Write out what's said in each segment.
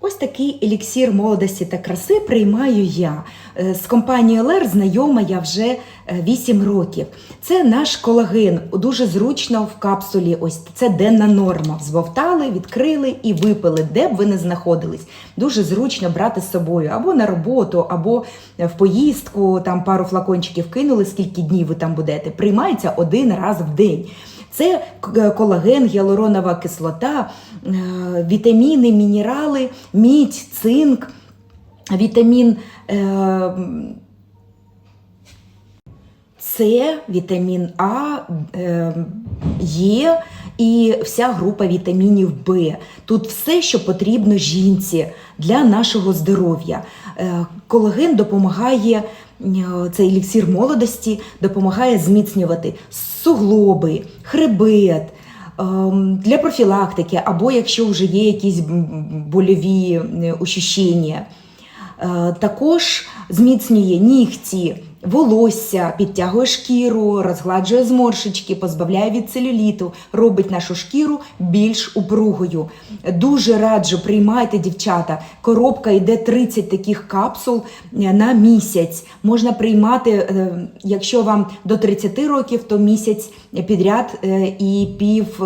Ось такий еліксір молодості та краси приймаю я. Е, З компанією Лер знайома я вже 8 років. Це наш колаген, дуже зручно в капсулі. Ось це денна норма. Взбовтали, відкрили і випили, де б ви не знаходились. Дуже зручно брати з собою або на роботу, або в поїздку. Там пару флакончиків кинули, скільки днів ви там будете. Приймається один раз в день. Це колаген, гіалуронова кислота, е, вітаміни, мінерали, мідь, цинк, вітамін е, С, вітамін А, е, і вся група вітамінів Б. Тут все, що потрібно жінці для нашого здоров'я. Е, Колаген допомагає, е, цей еліксір молодості допомагає зміцнювати суглоби, хребет. ем, Для профілактики, або якщо вже є якісь больові е, ощущення. Е, Також зміцнює нігті, волосся, підтягує шкіру, розгладжує зморшечки, позбавляє від целюліту, робить нашу шкіру більш упругою. Дуже раджу, приймайте, дівчата. Коробка йде 30 таких капсул е, на місяць. Можна приймати, е, якщо вам до 30 років, то місяць підряд е, і пів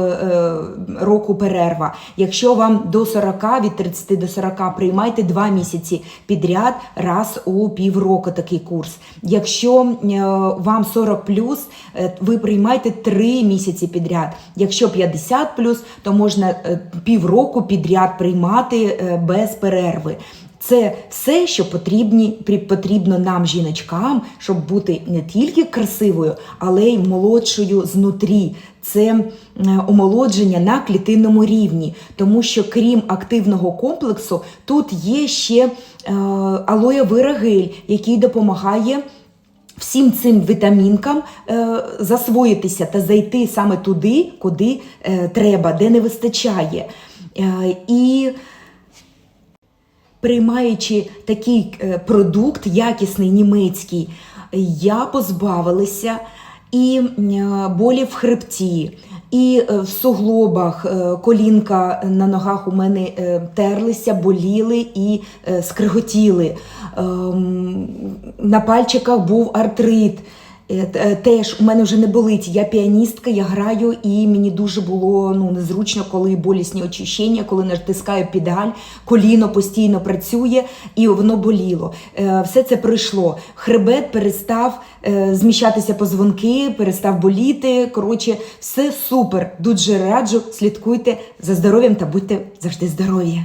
року перерва. Якщо вам до 40, від 30 до 40, приймайте 2 місяці підряд раз у півроку такий курс. Якщо е, вам 40 е, ви приймайте 3 місяці підряд. Якщо 50 плюс, то можна е, півроку підряд приймати без перерви. Це все, що потрібні, потрібно нам, жіночкам, щоб бути не тільки красивою, але й молодшою знутрі. Це омолодження на клітинному рівні, тому що крім активного комплексу, тут є ще е, алоє гель, який допомагає всім цим вітамінкам е, засвоїтися та зайти саме туди, куди е, треба, де не вистачає. Е, і приймаючи такий продукт, якісний німецький, я позбавилася і е, болі в хребті, і е, в суглобах е, колінка на ногах у мене терлися, боліли і скриготіли. Ем, На пальчиках був артрит. Е, е, Теж у мене вже не болить. Я піаністка, я граю, і мені дуже було ну незручно, коли болісні очищення, коли натискаю педаль, коліно постійно працює і воно боліло. Е, Все це пройшло. Хребет перестав зміщатися позвонки, перестав боліти. Коротше, все супер. Дуже раджу. Слідкуйте за здоров'ям та будьте завжди здорові.